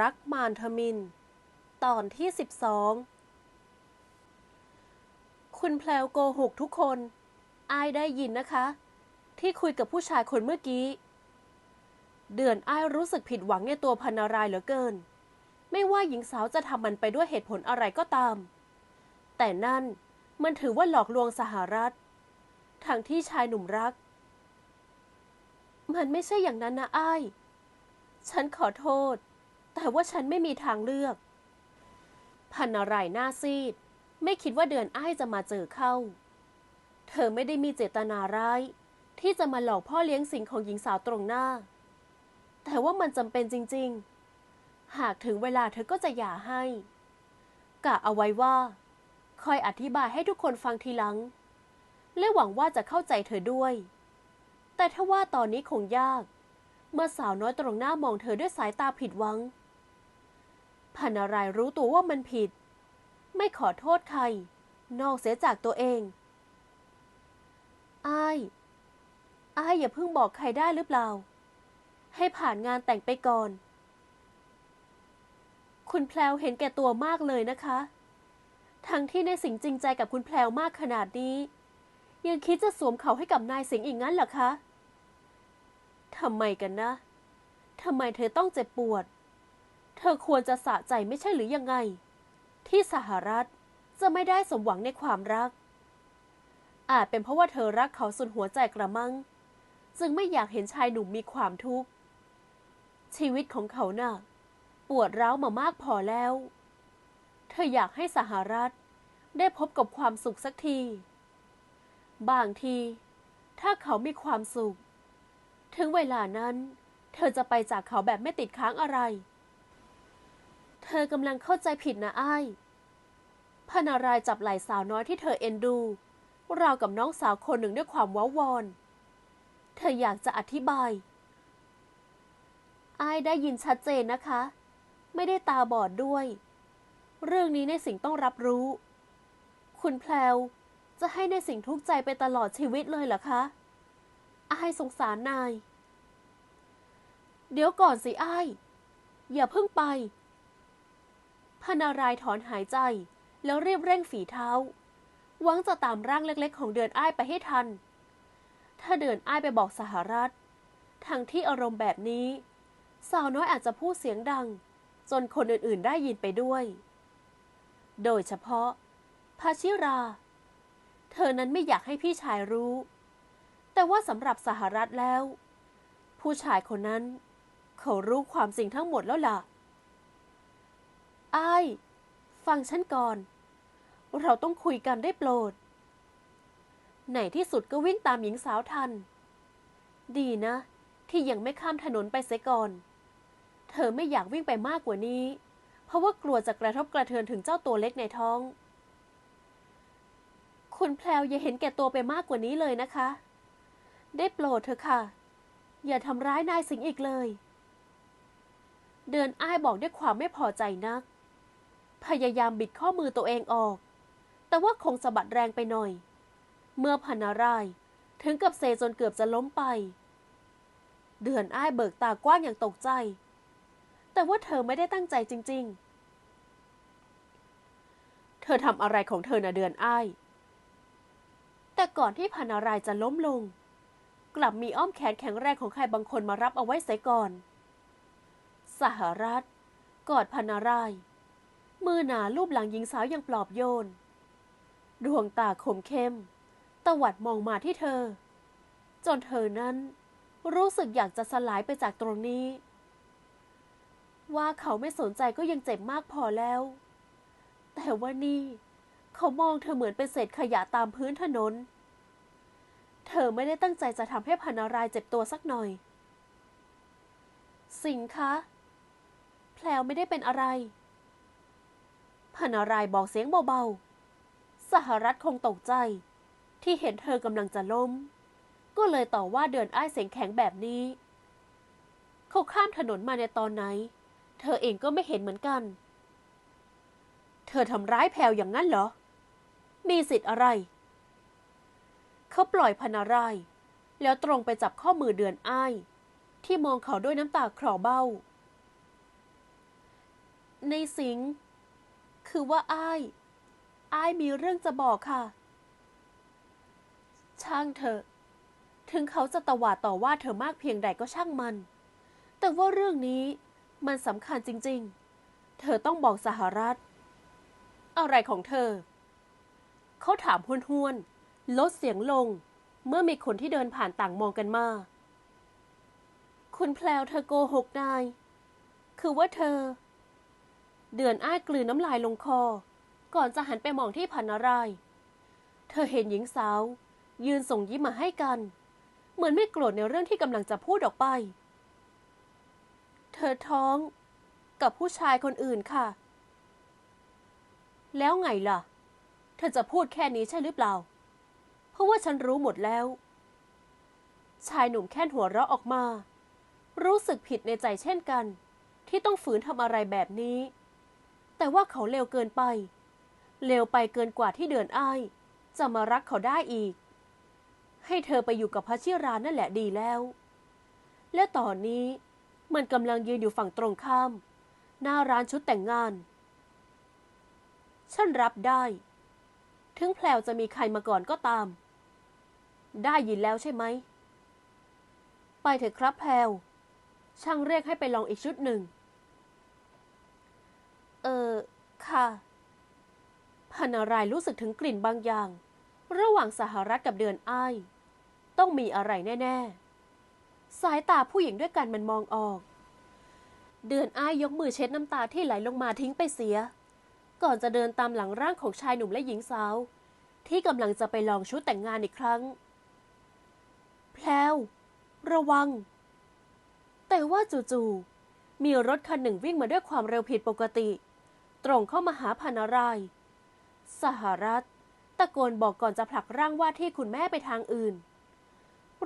รักมารทมิน ตอนที่สิบสองคุณแพลวโกหกทุกคน อายได้ยินนะคะ ที่คุยกับผู้ชายคนเมื่อกี้ เดือนอายรู้สึกผิดหวังในตัวพันนารายเหลือเกิน ไม่ว่าหญิงสาวจะทำมันไปด้วยเหตุผลอะไรก็ตาม แต่นั่นมันถือว่าหลอกลวงสหรัฐทั้งที่ชายหนุ่มรัก มันไม่ใช่อย่างนั้นนะอ้ายฉันขอโทษ แต่ว่าฉันไม่มีทางเลือก พันนารหน้าซีด ไม่คิดว่าเดือนอ้ายจะมาเจอเข้า เธอไม่ได้มีเจตนาร้าย ที่จะมาหลอกพ่อเลี้ยงสิ่งของหญิงสาวตรงหน้า แต่ว่ามันจำเป็นจริง ๆ หากถึงเวลาเธอก็จะหย่าให้กะเอาไว้ว่า คอยอธิบายให้ทุกคนฟังทีหลัง และหวังว่าจะเข้าใจเธอด้วย แต่ถ้าว่าตอนนี้คงยาก เมื่อสาวน้อยตรงหน้ามองเธอด้วยสายตาผิดหวัง พันารายรู้ตัวว่ามันผิด ไม่ขอโทษใคร นอกเสียจากตัวเองอ้ายอ้ายอย่าเพิ่งบอกใครได้หรือเปล่า ให้ผ่านงานแต่งไปก่อน คุณแพลวเห็นแก่ตัวมากเลยนะคะ ทั้งที่ในสิงจริงใจกับคุณแพลวมากขนาดนี้ ยังคิดจะสวมเขาให้กับนายสิงอีกงั้นเหรอคะทำไมกันนะทำไมเธอต้องเจ็บปวด เธอควรจะสะใจไม่ใช่หรือยังไง ที่สหรัฐจะไม่ได้สมหวังในความรัก อาจเป็นเพราะว่าเธอรักเขาสุดหัวใจกระมัง จึงไม่อยากเห็นชายหนุ่มมีความทุกข์ ชีวิตของเขาน่ะ ปวดร้าวมามากพอแล้ว เธออยากให้สหรัฐได้พบกับความสุขสักที บางที ถ้าเขามีความสุข ถึงเวลานั้น เธอจะไปจากเขาแบบไม่ติดค้างอะไร เธอกำลังเข้าใจผิดนะอ้ายพนารายจับไหล่สาวน้อยที่เธอเอ็นดูราวกับน้องสาวคนหนึ่งด้วยความว้าวอน เธออยากจะอธิบายอ้ายได้ยินชัดเจนนะคะ ไม่ได้ตาบอดด้วย เรื่องนี้ในสิ่งต้องรับรู้ คุณแพลวจะให้ในสิ่งทุกข์ใจไปตลอดชีวิตเลยเหรอคะอ้ายสงสารนาย เดี๋ยวก่อนสิอ้ายอย่าเพิ่งไป พนารายถอนหายใจ แล้วรีบเร่งฝีเท้า หวังจะตามร่างเล็กๆ ของเดือนอ้ายไปให้ทัน ถ้าเดือนอ้ายไปบอกสหรัฐ ทั้งที่อารมณ์แบบนี้ สาวน้อยอาจจะพูดเสียงดัง จนคนอื่นๆได้ยินไปด้วย โดยเฉพาะพาชิรา เธอนั้นไม่อยากให้พี่ชายรู้ แต่ว่าสำหรับสหรัฐแล้ว ผู้ชายคนนั้น เขารู้ความจริงทั้งหมดแล้วล่ะ อ้าย ฟังฉันก่อน เราต้องคุยกันได้โปรดไหนที่สุดก็วิ่งตามหญิงสาวทัน ดีนะ ที่ยังไม่ข้ามถนนไปเสียก่อน เธอไม่อยากวิ่งไปมากกว่านี้ เพราะว่ากลัวจะกระทบกระเทือนถึงเจ้าตัวเล็กในท้อง คุณแพลวอย่าเห็นแก่ตัวไปมากกว่านี้เลยนะคะ ได้โปรดเถอะค่ะ อย่าทำร้ายนายสิงห์อีกเลยเดินอ้ายบอกด้วยความไม่พอใจนัก พยายามบิดข้อมือตัวเองออก แต่ว่าคงสะบัดแรงไปหน่อย เมื่อพันนารายถึงกับเซจนเกือบจะล้มไป เดือนอ้ายเบิกตากว้างอย่างตกใจ แต่ว่าเธอไม่ได้ตั้งใจจริง ๆ เธอทำอะไรของเธอนะเดือนอ้าย แต่ก่อนที่พันนารายจะล้มลง กลับมีอ้อมแขนแข็งแรงของใครบางคนมารับเอาไว้เสียก่อน สหรัฐ กอดพันนาราย มือหนาลูบหลังหญิงสาวอย่างปลอบโยน ดวงตาคมเข้ม ตวัดมองมาที่เธอ จนเธอนั้น รู้สึกอยากจะสลายไปจากตรงนี้ ว่าเขาไม่สนใจก็ยังเจ็บมากพอแล้ว แต่ว่านี่เขามองเธอเหมือนเป็นเศษขยะตามพื้นถนน เธอไม่ได้ตั้งใจจะทำให้พันนารายเจ็บตัวสักหน่อย สิงคะ แพลวไม่ได้เป็นอะไร พันารายบอกเสียงเบาๆ สหรัฐคงตกใจ ที่เห็นเธอกำลังจะล้ม ก็เลยต่อว่าเดินอ้ายเสียงแข็งแบบนี้ เขาข้ามถนนมาในตอนไหน เธอเองก็ไม่เห็นเหมือนกัน เธอทำร้ายแพลวอย่างนั้นเหรอ มีสิทธิ์อะไร เขาปล่อยพนาราย แล้วตรงไปจับข้อมือเดือนอ้าย ที่มองเขาด้วยน้ำตาคลอเบ้า ในสิง คือว่าอ้าย อ้ายมีเรื่องจะบอกค่ะ ช่างเถอะ ถึงเขาจะตวาดต่อว่าเธอมากเพียงใดก็ช่างมัน แต่ว่าเรื่องนี้มันสำคัญจริง ๆ เธอต้องบอกสหรัฐ อะไรของเธอ เขาถามห้วนๆ ลดเสียงลง เมื่อมีคนที่เดินผ่านต่างมองกันมา คุณแพลวเธอโกหกนาย คือว่าเธอ เดือนอ้ายกลืนน้ำลายลงคอ ก่อนจะหันไปมองที่พันนาราย เธอเห็นหญิงสาว ยืนส่งยิ้มมาให้กัน เหมือนไม่โกรธในเรื่องที่กำลังจะพูดออกไป เธอท้องกับผู้ชายคนอื่นค่ะ แล้วไงล่ะ เธอจะพูดแค่นี้ใช่หรือเปล่า เพราะว่าฉันรู้หมดแล้ว ชายหนุ่มแค่นหัวเราะออกมา รู้สึกผิดในใจเช่นกัน ที่ต้องฝืนทำอะไรแบบนี้ แต่ว่าเขาเลวเกินไป เลวไปเกินกว่าที่เดือนอ้าย จะมารักเขาได้อีก ให้เธอไปอยู่กับพระชิรานั่นแหละดีแล้ว และตอนนี้มันกำลังยืนอยู่ฝั่งตรงข้าม หน้าร้านชุดแต่งงาน ฉันรับได้ ถึงแพลวจะมีใครมาก่อนก็ตาม ได้ยินแล้วใช่ไหม ไปเถอะครับแพลวช่างเรียกให้ไปลองอีกชุดหนึ่ง เออค่ะพนารายรู้สึกถึงกลิ่นบางอย่าง ระหว่างสหรัฐกับเดือนอ้าย ต้องมีอะไรแน่ ๆ สายตาผู้หญิงด้วยกันมันมองออก เดือนอ้ายยกมือเช็ดน้ำตาที่ไหลลงมาทิ้งไปเสีย ก่อนจะเดินตามหลังร่างของชายหนุ่มและหญิงสาว ที่กำลังจะไปลองชุดแต่งงานอีกครั้ง แพลวระวัง แต่ว่าจู่ๆมีรถคันหนึ่งวิ่งมาด้วยความเร็วผิดปกติ ตรงเข้ามาหาพานารายสหรัฐ ตะโกนบอกก่อนจะผลักร่างว่าที่คุณแม่ไปทางอื่น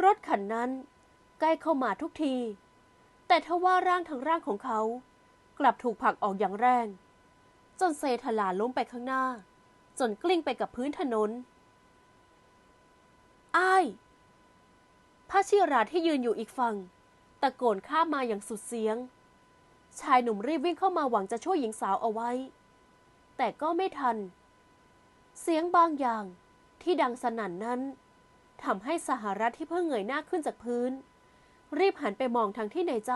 รถคันนั้น ใกล้เข้ามาทุกที แต่ทว่าร่างทั้งร่างของเขา กลับถูกผลักออกอย่างแรง จนเซทลาล้มไปข้างหน้า จนกลิ้งไปกับพื้นถนนอ้ายพระชิราที่ยืนอยู่อีกฝั่ง ตะโกนข้ามาอย่างสุดเสียง ชายหนุ่มรีบวิ่งเข้ามาหวังจะช่วยหญิงสาวเอาไว้ แต่ก็ไม่ทัน เสียงบางอย่างที่ดังสนั่นนั้นทำให้สหรัฐที่เพิ่งเงยหน้าขึ้นจากพื้น รีบหันไปมองทางที่ในใจ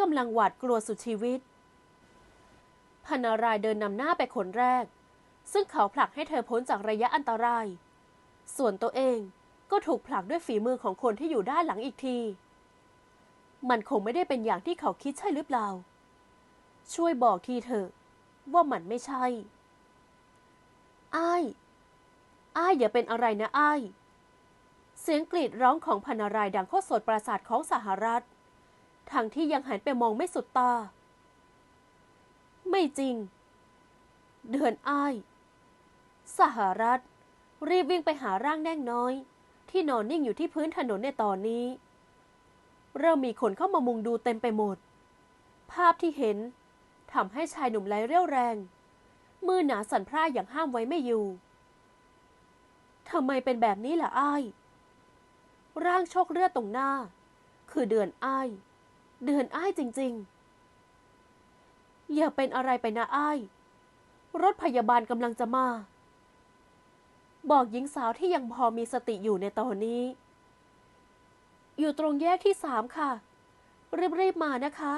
กำลังหวาดกลัวสุดชีวิตพนารายเดินนำหน้าไปคนแรก ซึ่งเขาผลักให้เธอพ้นจากระยะอันตราย ส่วนตัวเองก็ถูกผลักด้วยฝีมือของคนที่อยู่ด้านหลังอีกที มันคงไม่ได้เป็นอย่างที่เขาคิดใช่หรือเปล่า ช่วยบอกทีเถอะว่ามันไม่ใช่ อ้าย อ้ายอย่าเป็นอะไรนะอ้าย เสียงกรีดร้องของพนารายดังโคตรสดประสาทของสหรัฐ ทั้งที่ยังหันไปมองไม่สุดตา ไม่จริง เดือนอ้าย สหรัฐ รีบวิ่งไปหาร่างแน่งน้อย ที่นอนนิ่งอยู่ที่พื้นถนนในตอนนี้ เริ่มมีคนเข้ามามุงดูเต็มไปหมด ภาพที่เห็น ทำให้ชายหนุ่มไหลเรี่ยวแรง มือหนาสั่นพร่าอย่างห้ามไว้ไม่อยู่ทำไมเป็นแบบนี้ล่ะอ้าย ร่างโชคเลือดตรงหน้า คือเดือนอ้าย เดือนอ้ายจริง ๆ อย่าเป็นอะไรไปนะอ้าย รถพยาบาลกำลังจะมา บอกหญิงสาวที่ยังพอมีสติอยู่ในตอนนี้ อยู่ตรงแยกที่สามค่ะ รีบๆมานะคะ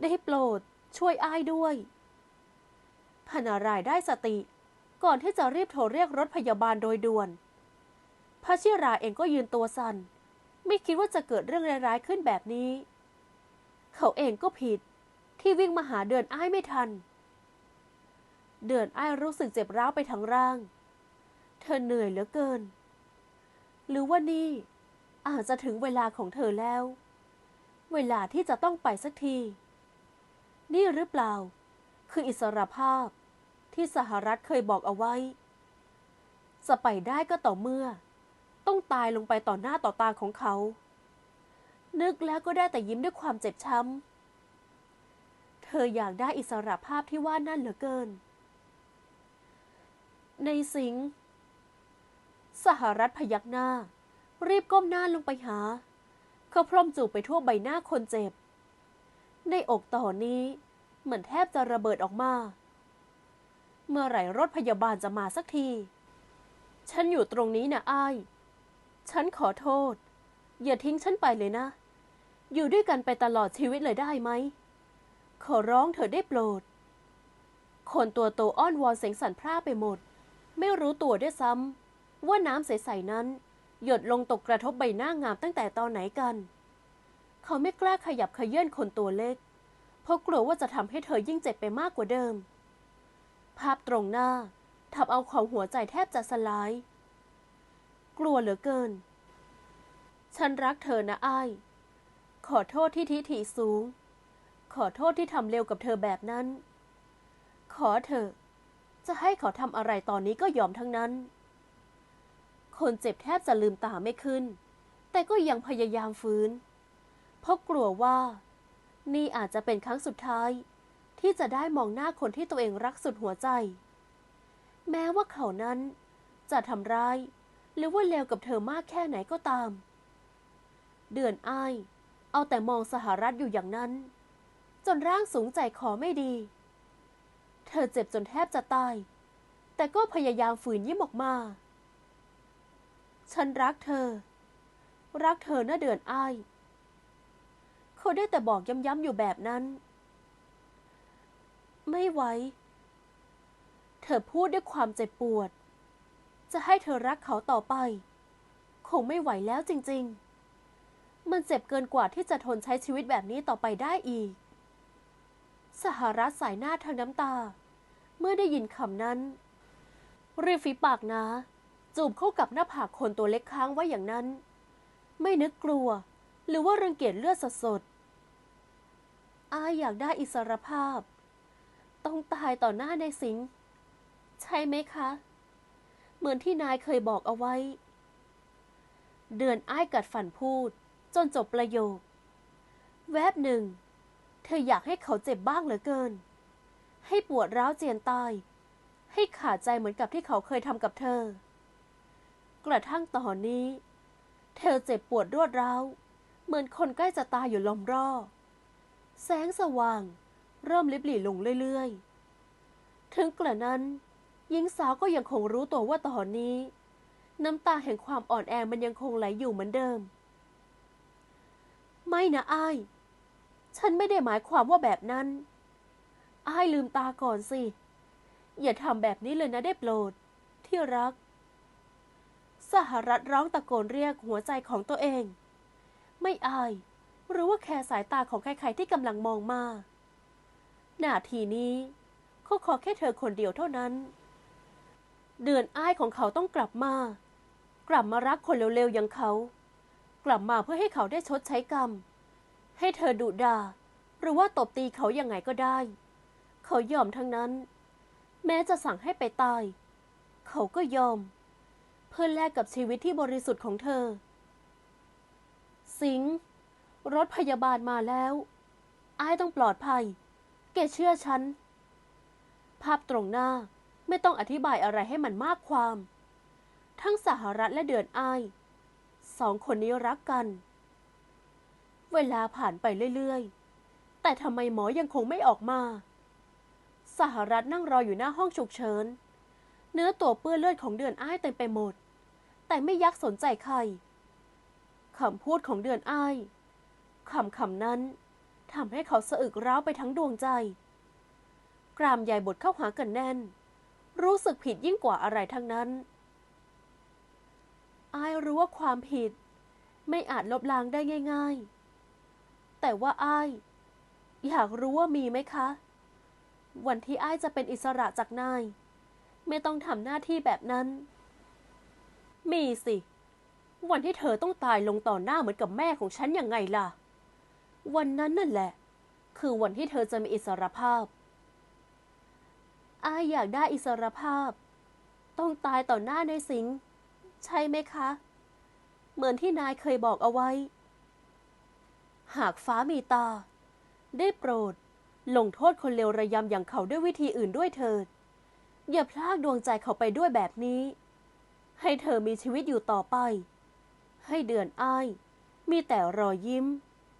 ได้โปรด ช่วยอ้ายด้วยพนารายได้สติ ก่อนที่จะรีบโทรเรียกรถพยาบาลโดยด่วนพระชิราเองก็ยืนตัวสัน่น ไม่คิดว่าจะเกิดเรื่องร้ายๆขึ้นแบบนี้ เขาเองก็ผิด ที่วิ่งมาหาเดือนอ้ายไม่ทัน เดือนอ้ายรู้สึกเจ็บร้าวไปทั้งร่าง เธอเหนื่อยเหลือเกิน หรือว่านี่ อาจจะถึงเวลาของเธอแล้ว เวลาที่จะต้องไปสักที นี่หรือเปล่า คืออิสรภาพที่สหรัฐเคยบอกเอาไว้ จะไปได้ก็ต่อเมื่อ ต้องตายลงไปต่อหน้าต่อตาของเขา นึกแล้วก็ได้แต่ยิ้มด้วยความเจ็บช้ำ เธออยากได้อิสรภาพที่ว่านั่นเหลือเกิน ในสิงสหรัฐพยักหน้า รีบก้มหน้าลงไปหา เขาพรมจูบไปทั่วใบหน้าคนเจ็บ ในอกตอนนี้ เหมือนแทบจะระเบิดออกมา เมื่อไหร่รถพยาบาลจะมาสักที ฉันอยู่ตรงนี้นะอ้าย ฉันขอโทษ อย่าทิ้งฉันไปเลยนะ อยู่ด้วยกันไปตลอดชีวิตเลยได้ไหม ขอร้องเธอได้โปรด คนตัวโตอ้อนวอนเสียงสั่นพร่าไปหมด ไม่รู้ตัวด้วยซ้ำว่าน้ำใส ๆ นั้น หยดลงตกกระทบใบหน้างามตั้งแต่ตอนไหนกัน เขาไม่กล้าขยับขยื่นคนตัวเล็ก เพราะกลัวว่าจะทำให้เธอยิ่งเจ็บไปมากกว่าเดิม ภาพตรงหน้าทำเอาของหัวใจแทบจะสลาย กลัวเหลือเกิน ฉันรักเธอนะอ้าย ขอโทษที่ทิฐิสูง ขอโทษที่ทำเร็วกับเธอแบบนั้น ขอเถอจะให้เขาทำอะไรตอนนี้ก็ยอมทั้งนั้น คนเจ็บแทบจะลืมตาไม่ขึ้น แต่ก็ยังพยายามฟื้น เพราะกลัวว่า นี่อาจจะเป็นครั้งสุดท้าย ที่จะได้มองหน้าคนที่ตัวเองรักสุดหัวใจ แม้ว่าเขานั้นจะทำร้าย หรือว่าเลวกับเธอมากแค่ไหนก็ตาม เดือนอ้ายเอาแต่มองสหรัฐอยู่อย่างนั้น จนร่างสูงใจขอไม่ดี เธอเจ็บจนแทบจะตาย แต่ก็พยายามฝืนยิ้มออกมา ฉันรักเธอ รักเธอนะเดือนอ้าย เขาได้แต่บอกย้ำๆอยู่แบบนั้น ไม่ไหว เธอพูดด้วยความเจ็บปวด จะให้เธอรักเขาต่อไป คงไม่ไหวแล้วจริง ๆ มันเจ็บเกินกว่าที่จะทนใช้ชีวิตแบบนี้ต่อไปได้อีก สหรัฐสายหน้าทางน้ำตา เมื่อได้ยินคำนั้นริมฝีปากนะจูบเข้ากับหน้าผากคนตัวเล็กค้างไว้อย่างนั้น ไม่นึกกลัว หรือว่ารังเกียจเลือดสด อายอยากได้อิสรภาพ ต้องตายต่อหน้าในสิง ใช่ไหมคะ เหมือนที่นายเคยบอกเอาไว้ เดือนอ้ายกัดฝันพูด จนจบประโยค แวบหนึ่ง เธออยากให้เขาเจ็บบ้างเหลือเกิน ให้ปวดร้าวเจียนตาย ให้ขาดใจเหมือนกับที่เขาเคยทำกับเธอ กระทั่งตอนนี้ เธอเจ็บปวดรวดร้าว เหมือนคนใกล้จะตายอยู่ลมรอ แสงสว่าง เริ่มลิบหลี่ลงเรื่อยๆ ถึงกระนั้น หญิงสาวก็ยังคงรู้ตัวว่าตอนนี้ น้ำตาแห่งความอ่อนแอมันยังคงไหลอยู่เหมือนเดิม ไม่นะอ้าย ฉันไม่ได้หมายความว่าแบบนั้นอ้ายลืมตาก่อนสิ อย่าทำแบบนี้เลยนะได้โปรด ที่รัก สหรัฐร้องตะโกนเรียกหัวใจของตัวเอง ไม่อาย หรือว่าแคร์สายตาของใครๆที่กำลังมองมานาทีนี้เขาขอแค่เธอคนเดียวเท่านั้น เดือนอ้ายของเขาต้องกลับมา กลับมารักคนเร็วๆอย่างเขา กลับมาเพื่อให้เขาได้ชดใช้กรรม ให้เธอดุดาหรือว่าตบตีเขาอยังไงก็ได้ เขายอมทั้งนั้น แม้จะสั่งให้ไปตาย เขาก็ยอม เพื่อแลกกับชีวิตที่บริสุทธิ์ของเธอ สิงห์ รถพยาบาลมาแล้วไอ้ต้องปลอดภัย แกเชื่อฉัน ภาพตรงหน้าไม่ต้องอธิบายอะไรให้มันมากความ ทั้งสหรัฐและเดือนไอ้สองคนนี้รักกัน เวลาผ่านไปเรื่อยๆ แต่ทำไมหมอยังคงไม่ออกมา สหรัฐนั่งรออยู่หน้าห้องฉุกเฉิน เนื้อตัวเปื้อนเลือดของเดือนอ้ายเต็มไปหมด แต่ไม่ยักสนใจใครคำพูดของเดือนอ้าย คำคำนั้นทำให้เขาสะอึกร้าวไปทั้งดวงใจ กรามใหญ่บดเข้าหากันแน่น รู้สึกผิดยิ่งกว่าอะไรทั้งนั้นอายรู้ว่าความผิด ไม่อาจลบล้างได้ง่าย ๆ แต่ว่าอ้ายอยากรู้ว่ามีไหมคะ วันที่อ้ายจะเป็นอิสระจากนาย ไม่ต้องทำหน้าที่แบบนั้น มีสิ วันที่เธอต้องตายลงต่อหน้าเหมือนกับแม่ของฉันยังไงล่ะ วันนั้นนั่นแหละ คือวันที่เธอจะมีอิสรภาพ อายอยากได้อิสรภาพ ต้องตายต่อหน้าในสิงห์ใช่ไหมคะ เหมือนที่นายเคยบอกเอาไว้ หากฟ้ามีตา ได้โปรด ลงโทษคนเลวระยำอย่างเขาด้วยวิธีอื่นด้วยเถิด อย่าพลากดวงใจเขาไปด้วยแบบนี้ ให้เธอมีชีวิตอยู่ต่อไป ให้เดือนอ้าย มีแต่รอยยิ้ม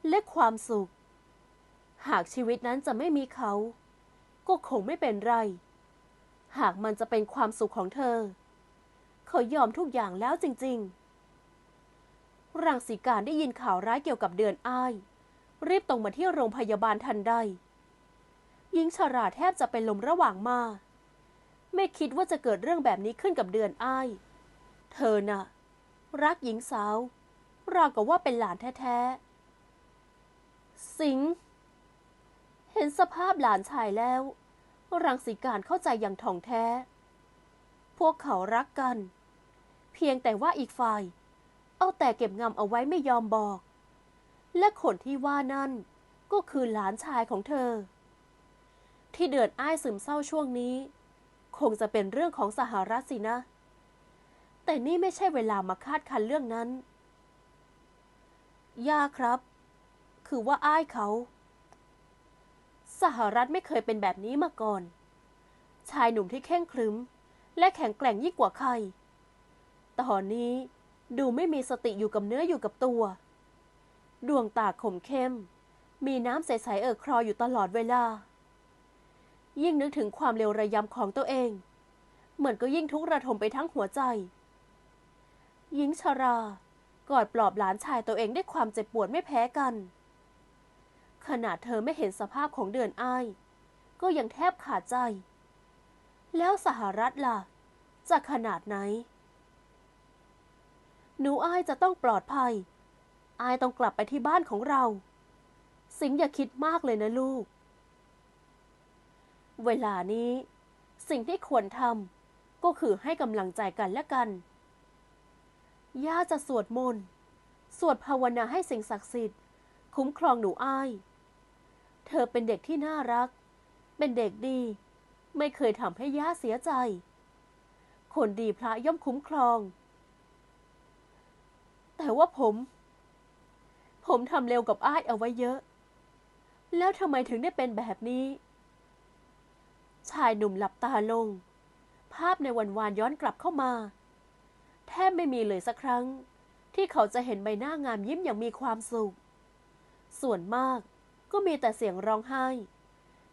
และความสุข หากชีวิตนั้นจะไม่มีเขา ก็คงไม่เป็นไร หากมันจะเป็นความสุขของเธอ เขายอมทุกอย่างแล้วจริง ๆ รังสีการได้ยินข่าวร้ายเกี่ยวกับเดือนอ้าย รีบตรงมาที่โรงพยาบาลทันใดหญิงชราแทบจะเป็นลมระหว่างมา ไม่คิดว่าจะเกิดเรื่องแบบนี้ขึ้นกับเดือนอ้าย เธอน่ะ รักหญิงสาว ราวกับว่าเป็นหลานแท้ๆ สิงห์เห็นสภาพหลานชายแล้ว รังสีการเข้าใจอย่างถ่องแท้ พวกเขารักกัน เพียงแต่ว่าอีกฝ่าย เอาแต่เก็บงำเอาไว้ไม่ยอมบอก และคนที่ว่านั่นก็คือหลานชายของเธอ ที่เดือดอ้ายซึมเศร้าช่วงนี้ คงจะเป็นเรื่องของสหรัฐสินะ แต่นี่ไม่ใช่เวลามาคาดคันเรื่องนั้น ย่าครับ คือว่าอ้ายเขา สหรัฐไม่เคยเป็นแบบนี้มาก่อน ชายหนุ่มที่เข่งครึ้ม และแข็งแกร่งยิ่งกว่าใคร ตอนนี้ดูไม่มีสติอยู่กับเนื้ออยู่กับตัว ดวงตาขมเข้ม มีน้ำใสๆเอ่อคลออยู่ตลอดเวลา ยิ่งนึกถึงความเลวระยำของตัวเอง เหมือนก็ยิ่งทุกข์ระทมไปทั้งหัวใจ หญิงชรากอดปลอบหลานชายตัวเองด้วยความเจ็บปวดไม่แพ้กัน ขนาดเธอไม่เห็นสภาพของเดือนอ้าย ก็ยังแทบขาดใจ แล้วสหรัฐล่ะ จะขนาดไหน หนูอ้ายจะต้องปลอดภัยอายต้องกลับไปที่บ้านของเรา สิงอย่าคิดมากเลยนะลูก เวลานี้ สิ่งที่ควรทำก็คือให้กำลังใจกันและกัน ย่าจะสวดมนต์ สวดภาวนาให้สิ่งศักดิ์สิทธิ์ คุ้มครองหนูอ้าย เธอเป็นเด็กที่น่ารัก เป็นเด็กดี ไม่เคยทำให้ย่าเสียใจ คนดีพระย่อมคุ้มครอง แต่ว่าผม ผมทำเร็วกับอ้ายเอาไว้เยอะ แล้วทำไมถึงได้เป็นแบบนี้ ชายหนุ่มหลับตาลง ภาพในวันวานย้อนกลับเข้ามา แทบไม่มีเลยสักครั้ง ที่เขาจะเห็นใบหน้างามยิ้มอย่างมีความสุข ส่วนมาก ก็มีแต่เสียงร้องไห้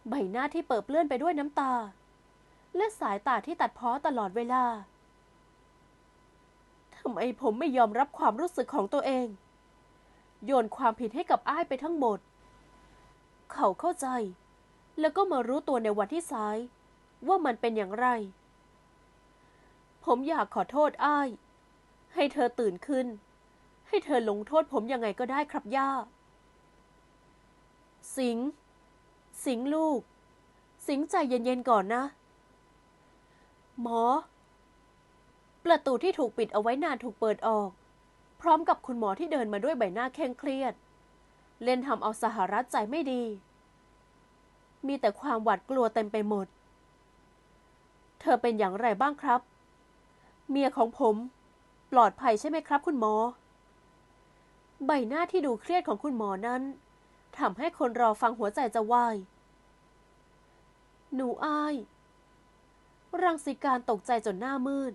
ใบหน้าที่เปิดเปลื้อนไปด้วยน้ำตา และสายตาที่ตัดพ้อตลอดเวลาทำไมผมไม่ยอมรับความรู้สึกของตัวเอง โยนความผิดให้กับอ้ายไปทั้งหมด เขาเข้าใจ แล้วก็มารู้ตัวในวันที่สาย ว่ามันเป็นอย่างไร ผมอยากขอโทษอ้าย ให้เธอตื่นขึ้น ให้เธอลงโทษผมยังไงก็ได้ครับย่า สิง สิงลูก สิงใจเย็นๆก่อนนะ หมอ ประตูที่ถูกปิดเอาไว้นานถูกเปิดออก พร้อมกับคุณหมอที่เดินมาด้วยใบหน้าเคร่งเครียด เล่นทำเอาสหรัฐใจไม่ดี มีแต่ความหวาดกลัวเต็มไปหมด เธอเป็นอย่างไรบ้างครับ เมียของผมปลอดภัยใช่ไหมครับคุณหมอ ใบหน้าที่ดูเครียดของคุณหมอนั้น ทำให้คนรอฟังหัวใจจะวาย หนูอาย รังสีการตกใจจนหน้ามืด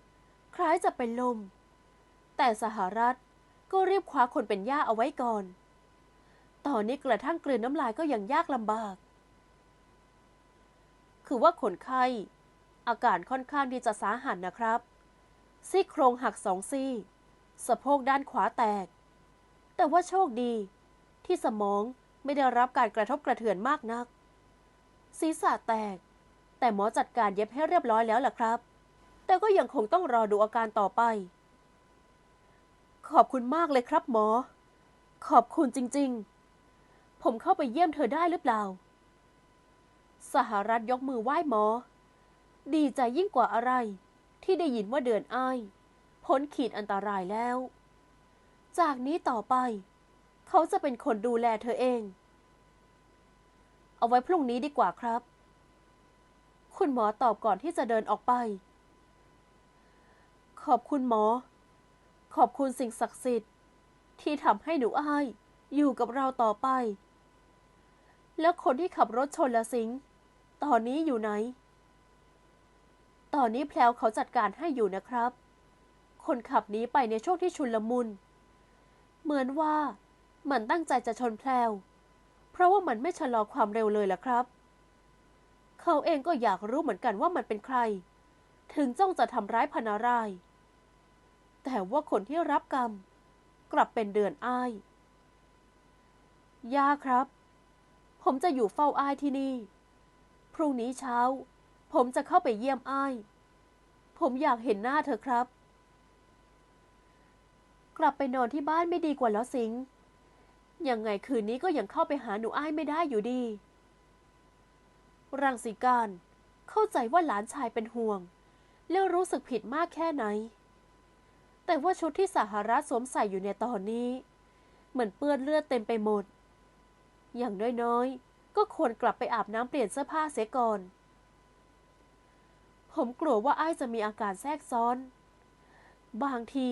คล้ายจะเป็นลม แต่สหรัฐก็รีบคว้าคนเป็นย่าเอาไว้ก่อน ตอนนี้กระทั่งกลืนน้ำลายก็ยังยากลำบาก คือว่าคนไข้ อาการค่อนข้างที่จะสาหัสนะครับ ซี่โครงหักสองซี่ สะโพกด้านขวาแตก แต่ว่าโชคดีที่สมอง ไม่ได้รับการกระทบกระเทือนมากนัก ศีรษะแตก แต่หมอจัดการเย็บให้เรียบร้อยแล้วล่ะครับ แต่ก็ยังคงต้องรอดูอาการต่อไป ขอบคุณมากเลยครับหมอ ขอบคุณจริง ๆ ผมเข้าไปเยี่ยมเธอได้หรือเปล่า สหรัฐยกมือไหว้หมอ ดีใจยิ่งกว่าอะไร ที่ได้ยินว่าเดือนอ้ายพ้นขีดอันตรายแล้ว จากนี้ต่อไป เขาจะเป็นคนดูแลเธอเอง เอาไว้พรุ่งนี้ดีกว่าครับ คุณหมอตอบก่อนที่จะเดินออกไป ขอบคุณหมอ ขอบคุณสิ่งศักดิ์สิทธิ์ ที่ทำให้หนูอ้ายอยู่กับเราต่อไป แล้วคนที่ขับรถชนละสิง ตอนนี้อยู่ไหน ตอนนี้แพลวเขาจัดการให้อยู่นะครับ คนขับนี้ไปในช่วงที่ชุนลมุน เหมือนว่า มันตั้งใจจะชนแพลว เพราะว่ามันไม่ชะลอความเร็วเลยล่ะครับ เขาเองก็อยากรู้เหมือนกันว่ามันเป็นใคร ถึงจ้องจะทำร้ายพนาราย แต่ว่าคนที่รับกรรม กลับเป็นเดือนอ้าย ย่าครับ ผมจะอยู่เฝ้าอ้ายที่นี่ พรุ่งนี้เช้า ผมจะเข้าไปเยี่ยมอ้าย ผมอยากเห็นหน้าเธอครับ กลับไปนอนที่บ้านไม่ดีกว่าแล้วสิง ยังไงคืนนี้ก็ยังเข้าไปหาหนูอ้ายไม่ได้อยู่ดี รังสีการ เข้าใจว่าหลานชายเป็นห่วง แล้วรู้สึกผิดมากแค่ไหน แต่ว่าชุดที่สหรัฐสวมใส่อยู่ในตอนนี้ เหมือนเปื้อนเลือดเต็มไปหมด อย่างน้อยๆ ก็ควรกลับไปอาบน้ำเปลี่ยนเสื้อผ้าเสียก่อน ผมกลัวว่าไอ้ายจะมีอาการแทรกซ้อน บางที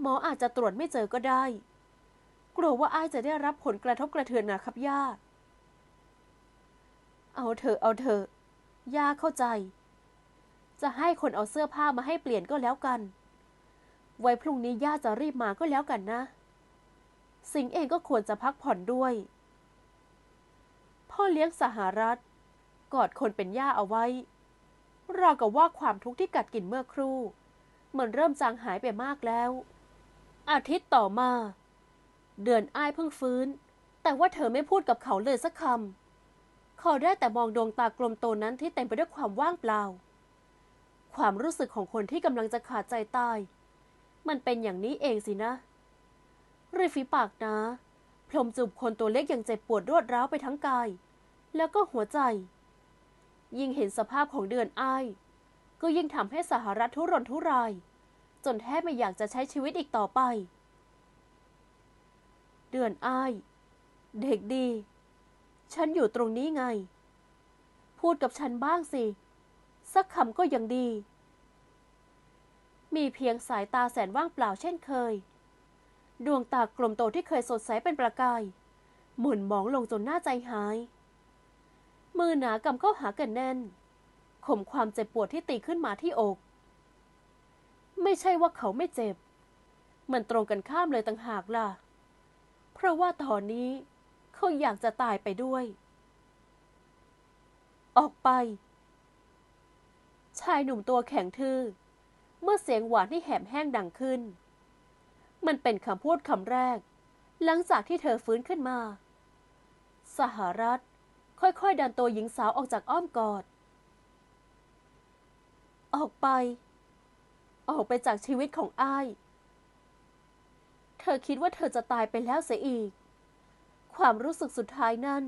หมออาจจะตรวจไม่เจอก็ได้ กลัวว่าไอ้ายจะได้รับผลกระทบกระเทือนนะครับย่า เอาเถอะเอาเถอะย่าเข้าใจ จะให้คนเอาเสื้อผ้ามาให้เปลี่ยนก็แล้วกัน ไว้พรุ่งนี้ย่าจะรีบมาก็แล้วกันนะ สิงเองก็ควรจะพักผ่อนด้วย พ่อเลี้ยงสหรัฐ กอดคนเป็นย่าเอาไว้ราวกับว่าความทุกข์ที่กัดกินเมื่อครู่เหมือนเริ่มจางหายไปมากแล้ว อาทิตย์ต่อมา เดือนอ้ายเพิ่งฟื้น แต่ว่าเธอไม่พูดกับเขาเลยสักคำเขาได้แต่มองดวงตากลมโตนั้นที่เต็มไปด้วยความว่างเปล่า ความรู้สึกของคนที่กำลังจะขาดใจตาย มันเป็นอย่างนี้เองสินะริฟีปากนะพรมจูบคนตัวเล็กอย่างเจ็บปวดรวดร้าวไปทั้งกาย แล้วก็หัวใจ ยิ่งเห็นสภาพของเดือนอ้าย ก็ยิ่งทำให้สหรัฐทุรนทุราย จนแทบไม่อยากจะใช้ชีวิตอีกต่อไป เดือนอ้าย เด็กดี ฉันอยู่ตรงนี้ไง พูดกับฉันบ้างสิ สักคำก็ยังดี มีเพียงสายตาแสนว่างเปล่าเช่นเคย ดวงตากลมโตที่เคยสดใสเป็นประกาย หมุนมองลงจนหน้าใจหาย มือหนากำเข้าหากันแน่น ข่มความเจ็บปวดที่ตีขึ้นมาที่อก ไม่ใช่ว่าเขาไม่เจ็บ มันตรงกันข้ามเลยต่างหากล่ะ เพราะว่าตอนนี้เขาอยากจะตายไปด้วย ออกไป ชายหนุ่มตัวแข็งทื่อ เมื่อเสียงหวานที่แหบแห้งดังขึ้น มันเป็นคำพูดคำแรก หลังจากที่เธอฟื้นขึ้นมา สหรัฐ ค่อยๆดันตัวหญิงสาวออกจากอ้อมกอด ออกไป ออกไปจากชีวิตของอ้าย ธอคิดว่าเธอจะตายไปแล้วเสียอีก ความรู้สึกสุดท้ายนั้น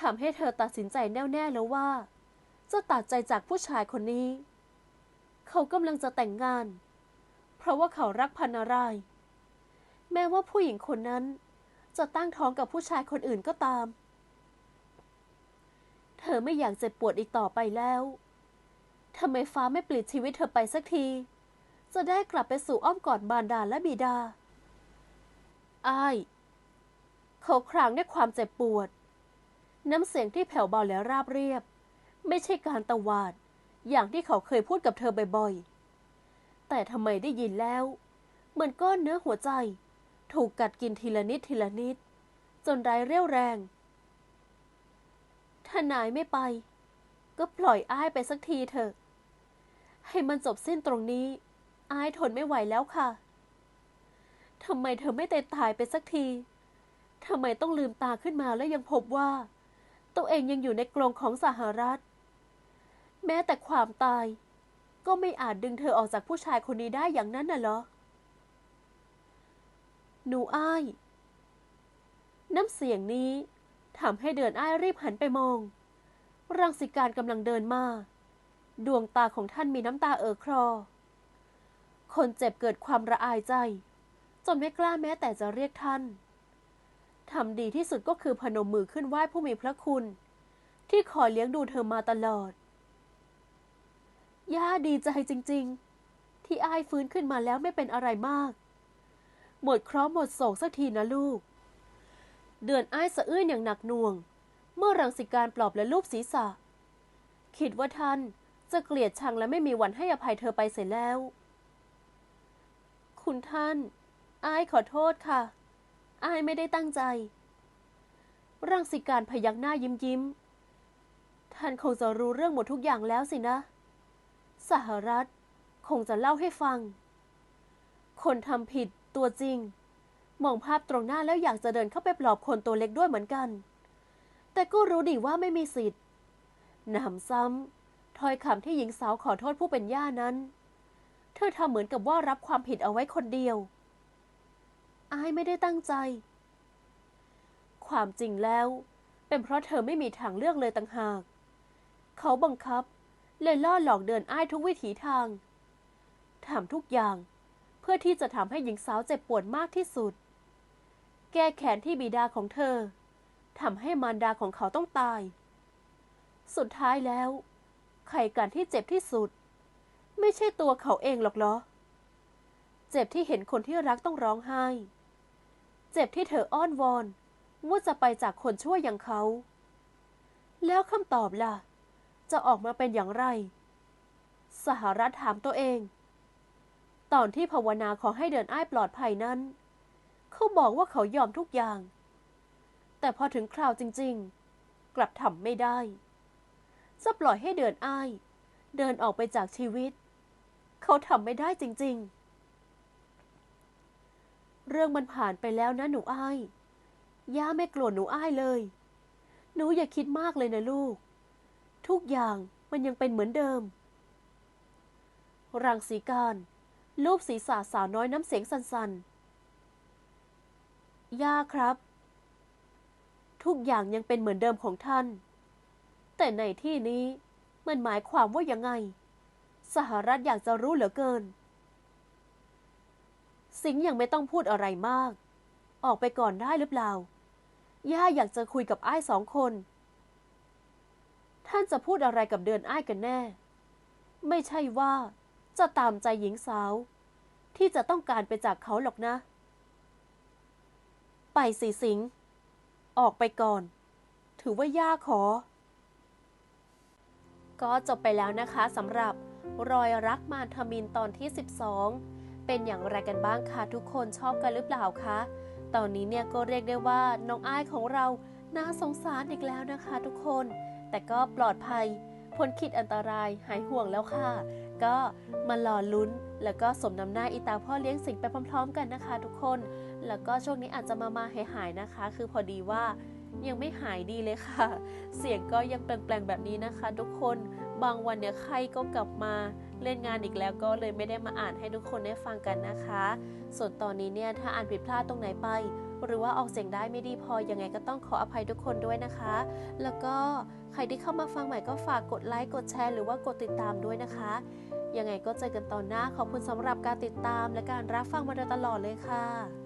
ทำให้เธอตัดสินใจแน่วแน่แล้วว่า จะตัดใจจากผู้ชายคนนี้ เขากำลังจะแต่งงาน เพราะว่าเขารักพันนาราย แม้ว่าผู้หญิงคนนั้นจะตั้งท้องกับผู้ชายคนอื่นก็ตาม เธอไม่อยากเจ็บปวดอีกต่อไปแล้วทำไมฟ้าไม่ปลิดชีวิตเธอไปสักที จะได้กลับไปสู่อ้อมกอดบารดาและบิดา อ้าย เขาครางด้วยความเจ็บปวด น้ำเสียงที่แผ่วเบาและราบเรียบ ไม่ใช่การตวาด อย่างที่เขาเคยพูดกับเธอบ่อยๆ แต่ทำไมได้ยินแล้ว เหมือนก้อนเนื้อหัวใจ ถูกกัดกินทีละนิดทีละนิด จนไร้เรี่ยวแรง ถ้านายไม่ไป ก็ปล่อยอ้ายไปสักทีเถอะ ให้มันจบสิ้นตรงนี้ อ้ายทนไม่ไหวแล้วค่ะ ทำไมเธอไม่เตายตายไปสักที ทำไมต้องลืมตาขึ้นมาแล้วยังพบว่า ตัวเองยังอยู่ในกรงของสหรัฐ แม้แต่ความตาย ก็ไม่อาจดึงเธอออกจากผู้ชายคนนี้ได้อย่างนั้นน่ะเหรอ หนูอ้าย น้ำเสียงนี้ทำให้เดินอ้ายรีบหันไปมอง รังสิการกำลังเดินมา ดวงตาของท่านมีน้ำตาเอ่อคลอคนเจ็บเกิดความระอายใจ จนไม่กล้าแม้แต่จะเรียกท่านทำดีที่สุดก็คือพนมมือขึ้นไหว้ผู้มีพระคุณ ที่คอยเลี้ยงดูเธอมาตลอด ย่าดีใจจริง ๆ ที่อ้ายฟื้นขึ้นมาแล้วไม่เป็นอะไรมาก หมดเคราะห์หมดโศกสักทีนะลูก เดือนอ้ายสะอื้นอย่างหนักหน่วง เมื่อรังสิการปลอบและลูบศีรษะ คิดว่าท่านจะเกลียดชังและไม่มีวันให้อภัยเธอไปเสียแล้ว คุณท่าน อ้ายขอโทษค่ะอ้ายไม่ได้ตั้งใจ รังสิการพยักหน้ายิ้มยิ้ม ท่านคงจะรู้เรื่องหมดทุกอย่างแล้วสินะ สหรัฐคงจะเล่าให้ฟัง คนทำผิดตัวจริง มองภาพตรงหน้าแล้วอยากจะเดินเข้าไปปลอบคนตัวเล็กด้วยเหมือนกัน แต่ก็รู้ดีว่าไม่มีสิทธิ์หนำซ้ำถ้อยคำที่หญิงสาวขอโทษผู้เป็นย่านั้น เธอทำเหมือนกับว่ารับความผิดเอาไว้คนเดียว อายไม่ได้ตั้งใจ ความจริงแล้ว เป็นเพราะเธอไม่มีทางเลือกเลยต่างหาก เขาบังคับ เลยล่อหลอกเดินอ้ายทุกวิถีทางทำทุกอย่างเพื่อที่จะทำให้หญิงสาวเจ็บปวดมากที่สุด แก้แค้นที่บิดาของเธอทำให้มารดาของเขาต้องตาย สุดท้ายแล้วใครกันที่เจ็บที่สุด ไม่ใช่ตัวเขาเองหรอกเหรอ เจ็บที่เห็นคนที่รักต้องร้องไห้ เจ็บที่เธออ้อนวอน ว่าจะไปจากคนชั่วอย่างเขา แล้วคำตอบล่ะ จะออกมาเป็นอย่างไร สหรัฐถามตัวเอง ตอนที่ภาวนาขอให้เดินอ้ายปลอดภัยนั้น เขาบอกว่าเขายอมทุกอย่าง แต่พอถึงคราวจริง ๆ กลับทำไม่ได้ จะปล่อยให้เดินอ้าย เดินออกไปจากชีวิต เขาทำไม่ได้จริง ๆ เรื่องมันผ่านไปแล้วนะหนูอ้าย ย่าไม่โกรธหนูอ้ายเลย หนูอย่าคิดมากเลยนะลูก ทุกอย่างมันยังเป็นเหมือนเดิม รังสีการลูบศีรษะสาวน้อยน้ำเสียงสันๆ ย่าครับ ทุกอย่างยังเป็นเหมือนเดิมของท่าน แต่ในที่นี้มันหมายความว่ายังไง สหรัฐอยากจะรู้เหลือเกิน สิงห์ยังไม่ต้องพูดอะไรมาก ออกไปก่อนได้หรือเปล่า ย่าอยากจะคุยกับไอ้สองคน ท่านจะพูดอะไรกับเดือนอ้กันแน่ ไม่ใช่ว่า จะตามใจหญิงสาว ที่จะต้องการไปจากเขาหรอกนะ ไปสิสิงห์ออกไปก่อน ถือว่าย่าขอ ก็จบไปแล้วนะคะสำหรับรอยรักมารทมินตอนที่ 12 เป็นอย่างไรกันบ้างคะทุกคนชอบกันหรือเปล่าคะ ตอนนี้เนี่ยก็เรียกได้ว่าน้องอ้ายของเราน่าสงสารอีกแล้วนะคะทุกคน แต่ก็ปลอดภัยพ้นขีดอันตรายหายห่วงแล้วค่ะ ก็มารอลุ้น แล้วก็สมน้ำหน้าอีตาพ่อเลี้ยงสิงไปพร้อม ๆ กันนะคะ ทุกคน แล้วก็ช่วงนี้อาจจะมามาหายหายๆนะคะ คือพอดีว่ายังไม่หายดีเลยค่ะ เสียงก็ยังแปลงๆแบบนี้นะคะ ทุกคน บางวันเนี่ยไข้ก็กลับมา เล่นงานอีกแล้วก็เลยไม่ได้มาอ่านให้ทุกคนได้ฟังกันนะคะ ส่วนตอนนี้เนี่ยถ้าอ่านผิดพลาดตรงไหนไป หรือว่าออกเสียงได้ไม่ดีพอยังไงก็ต้องขออภัยทุกคนด้วยนะคะ แล้วก็ใครที่เข้ามาฟังใหม่ก็ฝากกดไลค์กดแชร์หรือว่ากดติดตามด้วยนะคะยังไงก็เจอกันตอนหน้าขอบคุณสำหรับการติดตามและการรับฟังมาโดยตลอดเลยค่ะ